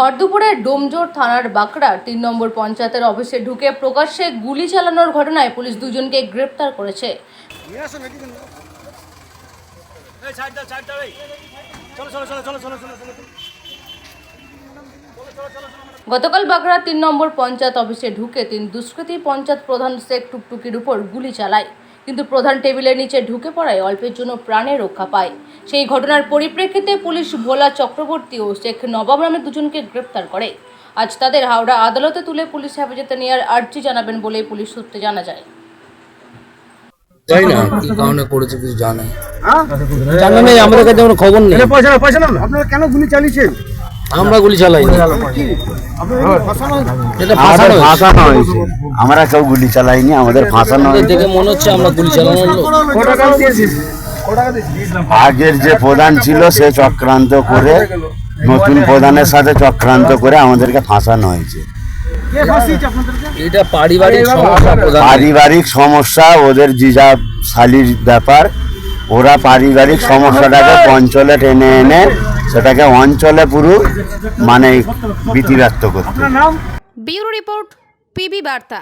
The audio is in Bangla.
ভর দুপুরে ডোমজোর থানার বাঁকড়া তিন নম্বর পঞ্চায়েতের অফিসে ঢুকে প্রকাশ্যে গুলি চালানোর ঘটনায় পুলিশ দুজনকে গ্রেপ্তার করেছে। গতকাল বাগড়া তিন নম্বর পঞ্চায়েত অফিসে ঢুকে তিন দুষ্কৃতী পঞ্চায়েত প্রধান শেখ টুকটুকির উপর গুলি চালায়। কিন্তু প্রধান টেবিলের নিচে ঢুকে পড়ায় অল্পের জন্য প্রাণে রক্ষা পায়। সেই ঘটনার পরিপ্রেক্ষিতে পুলিশ ভোলা চক্রবর্তী ও শেখ নবাব নামে দুজনকে গ্রেপ্তার করে। আজ তাদের হাওড়া আদালতে তুলে পুলিশ হেফাজতে নেওয়ার আর্জি জানাবেন বলে পুলিশ সূত্রে জানা যায়। জানি না কি কারণে করেছে কিছু জানে। হ্যাঁ? জানা নেই আমাদের কাছে কোনো খবর নেই। পয়সা পয়সা আপনারা কেন গুলি চালিয়েছেন? আমরা গুলি চালাই। হয়েছে। আমরা কেউ গুলি চালাইনি আমাদের ফাঁসানো হয়েছে। দেখে মনে হচ্ছে আমরা গুলি চালানোর আগের যে প্রধান ছিল সে চক্রান্ত করে নতুন প্রধানের সাথে চক্রান্ত করে আমাদেরকে ফাঁসানো হয়েছে। এটা পারিবারিক সমস্যা পারিবারিক সমস্যা ওদের জিজা শালির ব্যাপার। ওরা পারিবারিক সমস্যাটাকে অঞ্চলে টেনে এনে সেটাকে অঞ্চলে পুরো মানে বিধিবাস্ত ব্যক্ত করতে বিউরো ব্যুরো রিপোর্ট পিবি বার্তা।